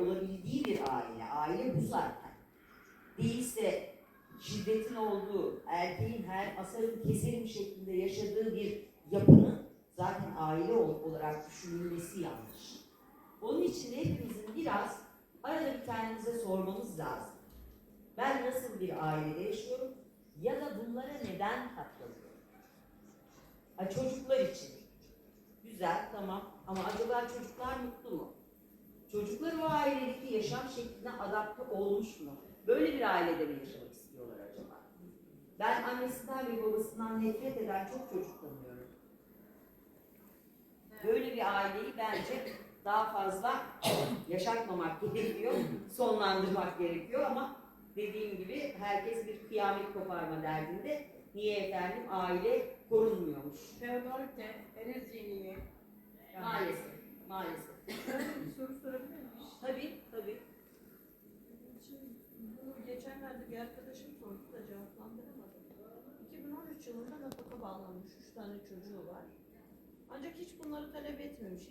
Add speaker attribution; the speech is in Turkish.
Speaker 1: olabildiği bir aile. Aile bu zaten. Değilse şiddetin olduğu, erkeğin her asarım keserim şeklinde yaşadığı bir yapının zaten aile ol- olarak düşünülmesi yanlış. Onun için hepimizin biraz arada bir kendimize sormamız lazım. Ben nasıl bir ailede yaşıyorum ya da bunlara neden katlanıyorum? Ha, çocuklar için. Güzel, tamam. Ama acaba çocuklar mutlu mu? Çocuklar o ailedeki yaşam şekline adapte olmuş mu? Böyle bir ailede mi yaşamak istiyorlar acaba? Ben annesinden ve babasından nefret eden çok çocuk tanıyorum. Böyle bir aileyi bence daha fazla yaşatmamak gerekiyor, sonlandırmak gerekiyor ama dediğim gibi herkes bir kıyamet koparma derdinde. Niye efendim aile korunmuyormuş?
Speaker 2: Feodalite, Erezyeliği.
Speaker 1: Maalesef, maalesef.
Speaker 2: Ben bir soru sorabilir miyim?
Speaker 1: Tabii, tabii.
Speaker 2: Şimdi bunu geçenlerde bir arkadaşım sordu da cevaplandıramadım. 2013 yılında nafaka bağlanmış. Üç tane çocuğu var. Ancak hiç bunları talep etmemiş.